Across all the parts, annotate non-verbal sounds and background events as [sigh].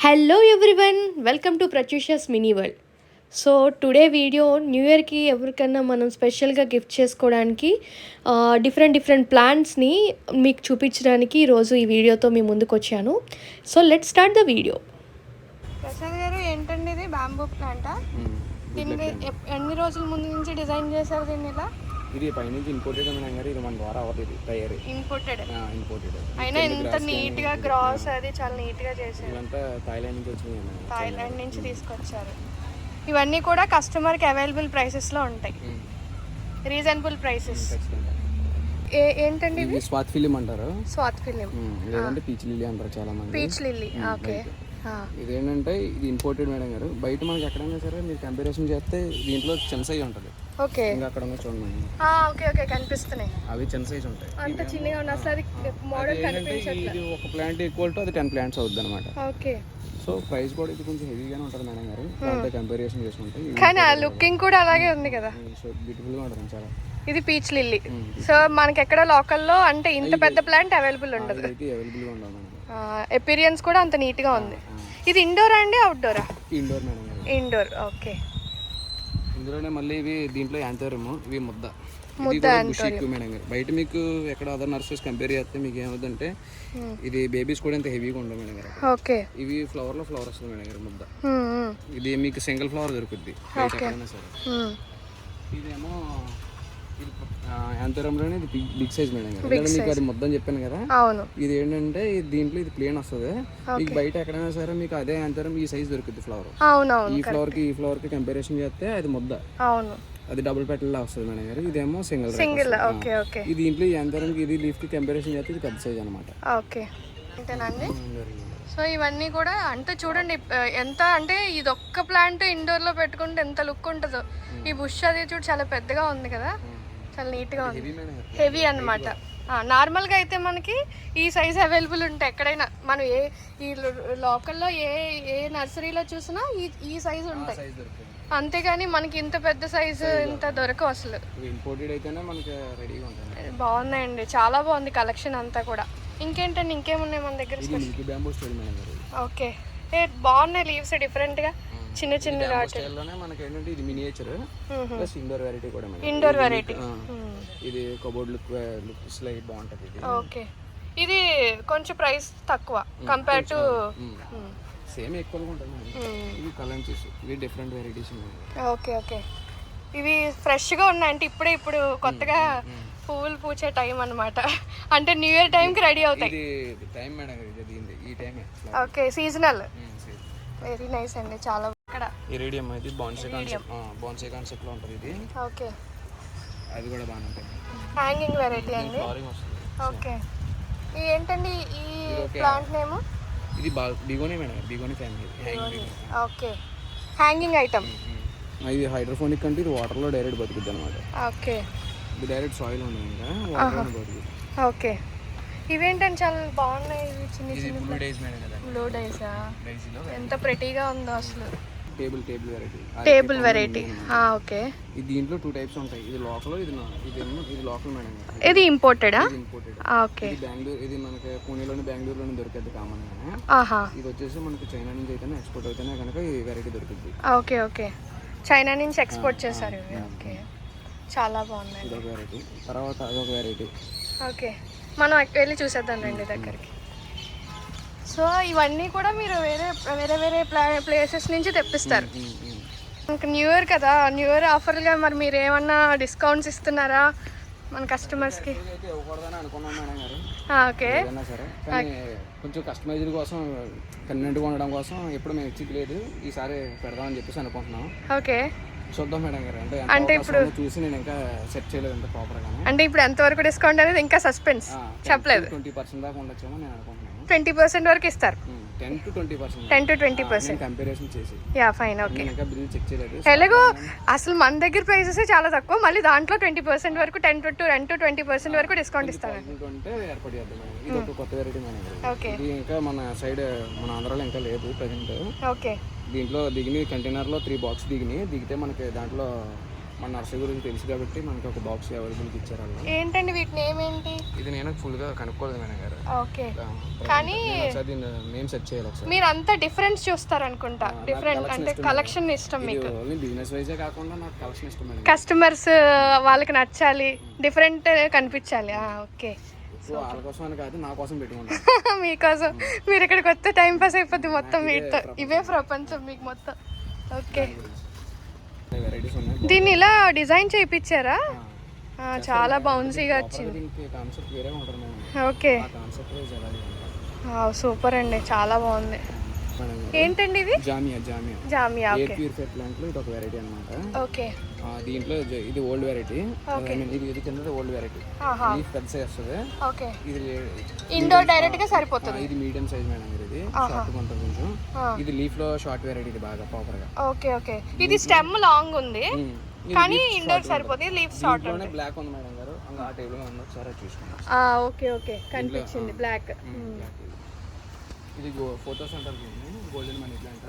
Hello everyone welcome to Prathyusha's mini world so today video new ఇయర్కి ఎవరికన్నా మనం స్పెషల్గా గిఫ్ట్ చేసుకోవడానికి డిఫరెంట్ డిఫరెంట్ ప్లాంట్స్ని మీకు చూపించడానికి ఈరోజు ఈ వీడియోతో మీ ముందుకు వచ్చాను. So let start the video Prasad గారు ఏంటండి ఇది? బ్యాంబూ ప్లాంటా దీన్ని ఎప్- ఎన్ని రోజుల ముందు నుంచి డిజైన్ చేశారు దీన్ని ఇలా? ఇది పైనుంచి ఇంపోర్టెడ్ మేడం గారు. ఇది మన ద్వారా అవుతుంది తయారీ. ఇంపోర్టెడ్ ఇంపోర్టెడ్ అయినా ఎంత నీట్గా గ్రాస్ అది చాలా నీట్గా చేశారు. ఇవంతా థాయిలాండ్ నుంచి మేడం. థాయిలాండ్ నుంచి తీసుకొచ్చారు. ఇవన్నీ కూడా కస్టమర్కి అవైలబుల్ ప్రైసెస్లో ఉంటాయి. రీజనబుల్ ప్రైసెస్ ఏంటండి ఇది స్వాత్ ఫిలిం అంటారు. Spathiphyllum. లేదంటే పీచ్ లిల్లీ అంటారు చాలా మంది. Peace lily okay. ఇదేంటంటే ఇది ఇంపోర్టెడ్ మేడం గారు. బయట మనకి ఎక్కడైనా సరే మీరు కంపారిజన్ చేస్తే దీంట్లో చిన్న సైజ్ ఉంటుంది. ఓకే. ఇంకా అక్కడ ఉన్న చూడండి మేడం. ఓకే ఓకే కనిపిస్తున్నాయి. అవి చిన్న సైజ్ ఉంటాయి. అంత చిన్నగా ఉన్న అసలు మోడల్ ఏంటంటే ఇది ఒక ప్లాంట్ ఈక్వల్ టు అది టెన్ ప్లాంట్స్ అవుద్ది అనమాట ఓకే. సో ప్రైస్ కూడా ఇది కొంచెం హెవీగానే ఉంటుంది మేడం గారు. దాంతో కంపారిజన్ చేసుకుంటే కానీ ఆ లుకింగ్ కూడా అలాగే ఉంది కదా. సో బ్యూటిఫుల్గా ఉంటుంది చాలా. ఇది పీచ్ లిల్లీ సో మనకి ఎక్కడ లోకల్లో అంటే ఇంత పెద్ద ప్లాంట్ అవైలబుల్ ఉండదు. ఎపీరియన్స్ కూడా అంత నీట్గా ఉంది. ఇది ఇండోరా అండి అవుట్డోరా ఇండోర్ ఇండోర్ ఓకే. ఇందులోనే మళ్ళీ ఇవి దీంట్లో యాంతోరము ఇవి ముద్ద. బయట మీకు ఎక్కడ అదర్ నర్సెస్ కంపేర్ చేస్తే మీకు ఏమవుతుందంటే ఇది బేబీస్ కూడా ఇంత హెవీగా ఉండవు మేడం గారు ఇవి ఫ్లవర్లో ఫ్లవర్ వస్తుంది మేడం గారు ముద్ద. ఇది మీకు సింగిల్ ఫ్లవర్ దొరుకుద్ది. సరే. ఇదేమో ఇది యాంతోరంలోనే ఇది బిగ్ సైజ్ మేడం మీకు అది అని చెప్పాను కదా అవును. ఇది ఏంటంటే ఇది దీంట్లో ఇది ప్లేన్ వస్తుంది. మీకు బయట ఎక్కడైనా సరే మీకు అదే యాంతరం ఈ సైజ్ దొరుకుద్ది ఫ్లవర్ అవునవును ఈ ఫ్లవర్కి ఈ ఫ్లవర్కి కంపారిజన్ చేస్తే అది ముద్ద. అవును. అది డబుల్ పెటల్ లా వస్తుంది మేడం గారు. ఇదేమో సింగిల్ సింగిల్ ఓకే ఓకే. ఈ దీంట్లో ఈ యాంతరంకి ఇది లీఫ్కి కంపారిజన్ చేస్తే ఇది పెద్ద సైజ్ అనమాట ఓకే. అంతేనండి సో ఇవన్నీ కూడా అంటే చూడండి ఎంత అంటే ఇది ఒక్క ప్లాంట్ ఇండోర్లో పెట్టుకుంటే ఎంత లుక్ ఉంటుందో. ఈ బుష్ అది చూడు చాలా పెద్దగా ఉంది కదా. చాలా నీట్గా ఉంది హెవీ అనమాట నార్మల్గా అయితే మనకి ఈ సైజ్ అవైలబుల్ ఉంటాయి ఎక్కడైనా మనం ఏ ఈ లోకల్లో ఏ ఏ నర్సరీలో చూసినా ఈ ఈ సైజ్ ఉంటాయి. అంతేగాని మనకి ఇంత పెద్ద సైజు ఇంత దొరకవు అసలు. బాగున్నాయండి. చాలా బాగుంది కలెక్షన్ అంతా కూడా. ఇంకేంటండి? ఇంకేమున్నాయి మన దగ్గర ఓకే. ఏ బాగున్నాయి లీవ్స్ డిఫరెంట్గా చిన్న చిన్న వాటి స్టైల్లోనే మనకి ఏంటంటే ఇది మినియేచర్ ప్లస్ ఇండోర్ వెరైటీ కూడా ఇండోర్ వెరైటీ ఇది కబోర్డ్ లుక్ లుక్ స్లైడ్ బాగుంటుంది ఇది. ఓకే ఇది కొంచెం ప్రైస్ తక్కువ కంపేర్ టు సేమ్ ఎక్కువగా ఉంటుంది మేడం. ఇవి కలెన్సెస్ ఇవి డిఫరెంట్ వెరైటీస్ ఉన్నాయి. ఓకే ఓకే ఇవి ఫ్రెష్గా ఉన్నాయి అంటే ఇప్పుడే ఇప్పుడు కొత్తగా పువ్వులు పూచే టైం అన్నమాట. అంటే న్యూ ఇయర్ టైంకి రెడీ అవుతాయి. ఇది టైం మేడం ఇది ఈ టైమే ఓకే సీజనల్ వెరీ నైస్ అండి చాలా ఇరేడియం ఇది బాన్సే కాన్సెప్ట్. బాన్సే కాన్సెప్ట్లో ఉంటుంది ఇది. ఓకే. అది కూడా బాగానే ఉంటుంది. హ్యాంగింగ్ వెరైటీ అండి. ఓకే. ఈ ఏంటండి ఈ ప్లాంట్ నేమ్? ఇది begonia madam begonia family. Okay. Hanging item. ఇది హైడ్రోఫోనిక్ అంటే ఇది వాటర్లో డైరెక్ట్ బతుకుద్ది అనమాట ఓకే. ఇది డైరెక్ట్ సాయిల్ ఉండదు ఇంకా బతుకుద్ది. ఓకే. ఇవేంటండి చాలా బాగున్నాయి చిన్న ఇది బ్లూ డేస్ మేడం కదా. బ్లూ డైసా? ఎంత ప్రెటీగా ఉందో అసలు. Table table variety. Table variety. Okay. ఇది దీంట్లో టూ టైప్స్ ఉంటాయి. ఇది లోకల్ ఇది ఇది ఇది లోకల్ మేడం. ఇది ఇంపోర్టెడా ఇంపోర్టెడ్ ఓకే. ఇది బెంగళూరు ఇది మనకి పూణేలోని బెంగళూరులోని దొరికేది కామన్ ఆహా. ఇది వచ్చేసి మనకి చైనా నుంచి అయితేనే ఎక్స్పోర్ట్ అయితేనే కనుక ఈ వెరైటీ దొరుకుద్ది. Okay okay. చైనా నుంచి ఎక్స్పోర్ట్ చేశారు. ఇవి ఓకే. చాలా బాగున్నాయి. ఇది ఒక వెరైటీ. తర్వాత అదొక వెరైటీ. ఓకే. మనం వెళ్ళి చూసేద్దాం రండి దగ్గరికి. సో ఇవన్నీ కూడా మీరు వేరే వేరే వేరే ప్లా ప్లేసెస్ నుంచి తెప్పిస్తారు. ఇంకా న్యూ ఇయర్ కదా న్యూ ఇయర్ ఆఫర్గా మరి మీరు ఏమన్నా డిస్కౌంట్స్ ఇస్తున్నారా మన కస్టమర్స్కి ఓకే. కొంచెం కస్టమైజ్డ్ కోసం కన్వీనెంట్గా ఉండడం కోసం ఎప్పుడు మేము ఇచ్చి లేదు. ఈసారి పెడదామని చెప్పేసి అనుకుంటున్నాం. ఓకే. చూద్దాం మేడం గారు అంటే అంటే ఇప్పుడు చూసి నేను ఇంకా సెట్ చేయలేదు అంత ప్రాపర్గానే అంటే ఇప్పుడు ఎంతవరకు డిస్కౌంట్ అనేది ఇంకా సస్పెన్స్ చెప్పలేదు. ట్వంటీ పర్సెంట్ దాకా ఉండొచ్చేమో నేను అనుకుంటున్నాను. ట్వంటీ పర్సెంట్ వరకు ఇస్తారు. Ten to twenty percent ten to twenty percent comparison చేసి. యా ఫైన్ ఓకే ఇంకా బిల్ చెక్ చేయలేదు. ఎలాగో అసలు మన దగ్గర ప్రైసెస్ చాలా తక్కువ. మళ్ళీ దాంట్లో ట్వంటీ పర్సెంట్ వరకు ten to ten to twenty percent వరకు డిస్కౌంట్ ఇస్తారు అంటే ఏర్పాటు చేద్దాం ఇది ఒక కొత్త వెరైటీ. ఓకే ఇది ఇంకా మన సైడ్ మన ఆంధ్రాలో ఇంకా లేదు ప్రజెంట్ ఓకే దీంట్లో దిగిన కంటైనర్లో త్రీ బాక్స్ దిగినాయి దిగితే మనకి దాంట్లో మన నర్సరీ గురించి తెలుసు కాబట్టి మనకి ఒక బాక్స్ అవైలబుల్కి ఇచ్చారు వాళ్ళు ఏంటండి వీటి నేమ్ ఏంటి? ఇది నేను ఫుల్గా కనుక్కోలేదు మేడం గారు. ఓకే. కానీ ఒకసారి నేమ్ సెర్చ్ చేయాలి ఒకసారి. మీరు అంతా డిఫరెన్స్ చూస్తారనుకుంటా డిఫరెంట్ అంటే కలెక్షన్ ఇష్టం మీకు. ఓన్లీ బిజినెస్ వైజే కాకుండా నాకు కలెక్షన్ ఇష్టం మేడం. కస్టమర్స్ వాళ్ళకి నచ్చాలి. డిఫరెంట్ కనిపించాలి. ఓకే. సో వాళ్ళ కోసం అని కాదు నా కోసం పెట్టుకుంటాను [laughs] మీకోసం మీరు ఇక్కడికి వస్తే టైం పాస్ అయిపోద్ది మొత్తం వీటితో ఇవే ప్రపంచం మీకు మొత్తం. ఓకే. దీన్ని ఇలా డిజైన్ చేయించారా చాలా బౌన్సీగా వచ్చింది. ఓకే. సూపర్ అండి. చాలా బాగుంది. ఏంటండి ఇది? Zamia zamia. Zamia air okay. Purifier ప్లాంట్లో ఇది ఒక వెరైటీ అనమాట ఓకే. దీంట్లో ఇది ఓల్డ్ వెరైటీ ఇది ఇది కింద ఓల్డ్ వెరైటీ లీఫ్ పెద్ద సైజ్ వస్తుంది. ఓకే. ఇది ఇండోర్ డైరెక్ట్గా ఆ, సరిపోతుంది. ఇది మీడియం సైజ్ మేడం ఇది. షార్ట్ ఉంటుంది కొంచెం. ఆ. ఇది లీఫ్లో షార్ట్ వెరైటీ ఇది బాగా ప్రాపర్గా. Okay okay. ఇది స్టెమ్ లాంగ్ ఉంది. ఇది కానీ ఇండోర్ సరిపోతుంది. లీవ్ షార్ట్ దీంట్లోనే బ్లాక్ ఉంది మేడం గారు. ఆ టేబుల్ ఉంది. ఒకసారి చూసుకోండి. Okay okay. కనిపించింది బ్లాక్ ఇది. ఇది photo center golden money plant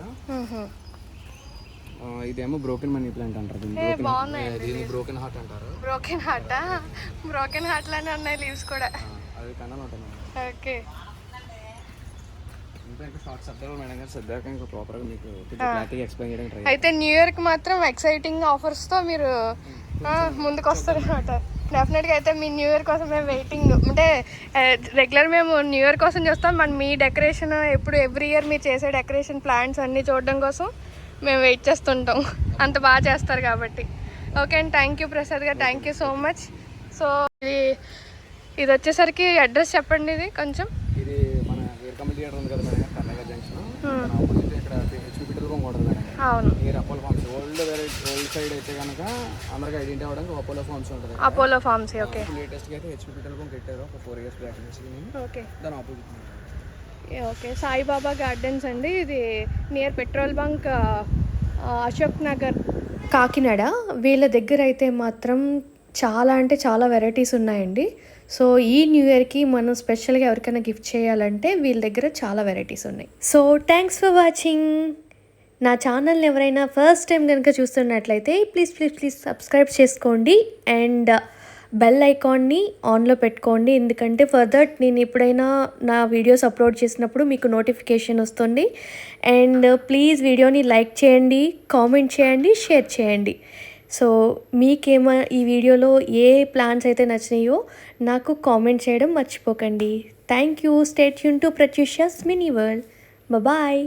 ఇదేమో బ్రోకెన్ మనీ ప్లాంట్ అంటారు దీన్ని. బ్రోకెన్ హార్ట్ అంటారు? బ్రోకెన్ హార్ట్ బ్రోకెన్ హార్ట్ లానే ఉన్నాయి లీవ్స్ కూడా. అది కన్నా ఓకే. అయితే న్యూ ఇయర్కి మాత్రం ఎక్సైటింగ్ ఆఫర్స్తో మీరు ఆ, ముందుకు వస్తారు అనమాట. డెఫినెట్గా అయితే మీ న్యూ ఇయర్ కోసం మేము వెయిటింగ్. అంటే రెగ్యులర్ మేము న్యూ ఇయర్ కోసం చూస్తాం. మన మీ డెకరేషన్ ఎప్పుడు ఎవ్రీ ఇయర్ మీరు చేసే డెకరేషన్ ప్లాన్స్ అన్ని చూడడం కోసం మేము వెయిట్ చేస్తుంటాం. అంత బాగా చేస్తారు కాబట్టి. ఓకే అండి. థ్యాంక్ యూ ప్రసాద్ గారు. Thank you so much. So ఇది ఇది వచ్చేసరికి అడ్రస్ చెప్పండి ఇది కొంచెం. ఇది మన థియేటర్ ఉంది కదా జంక్షన్. ఉంటుంది మేడం. అవును. మీరు Apollo farms old variety old side అయితే కనుక అందరికి ఐడెంటిటీ అవ్వడానికి అపోలో ఫార్మ్స్ ఉంటుంది. అపోలో ఫార్మసీ ఓకే లేటెస్ట్గా అయితే హెచ్పిటల్ బొమ్మ పెట్టారు. ఒక ఫోర్ ఇయర్స్ బ్యాక్ నుంచి. ఓకే దాని ఆపోజిట్ ఓకే సాయిబాబా గార్డెన్స్ అండి. ఇది నియర్ పెట్రోల్ బంక్ ఆ, అశోక్ నగర్ కాకినాడ. వీళ్ళ దగ్గర అయితే మాత్రం చాలా అంటే చాలా వెరైటీస్ ఉన్నాయండి. సో ఈ న్యూ ఇయర్కి మనం స్పెషల్గా ఎవరికైనా గిఫ్ట్ చేయాలంటే వీళ్ళ దగ్గర చాలా వెరైటీస్ ఉన్నాయి. సో థ్యాంక్స్ ఫర్ వాచింగ్ నా ఛానల్ని ఎవరైనా ఫస్ట్ టైం కనుక చూస్తున్నట్లయితే ప్లీజ్ ప్లీజ్ ప్లీజ్ సబ్స్క్రైబ్ చేసుకోండి అండ్ బెల్ ఐకాన్ని ఆన్లో పెట్టుకోండి. ఎందుకంటే ఫర్దర్ నేను ఎప్పుడైనా నా వీడియోస్ అప్లోడ్ చేసినప్పుడు మీకు నోటిఫికేషన్ వస్తుంది. అండ్ ప్లీజ్ వీడియోని లైక్ చేయండి కామెంట్ చేయండి షేర్ చేయండి. సో మీకేమో ఈ వీడియోలో ఏ ప్లాన్స్ అయితే నచ్చినాయో నాకు కామెంట్ చేయడం మర్చిపోకండి. Thank you. State Yoon to Pratyusha's mini world. Bye.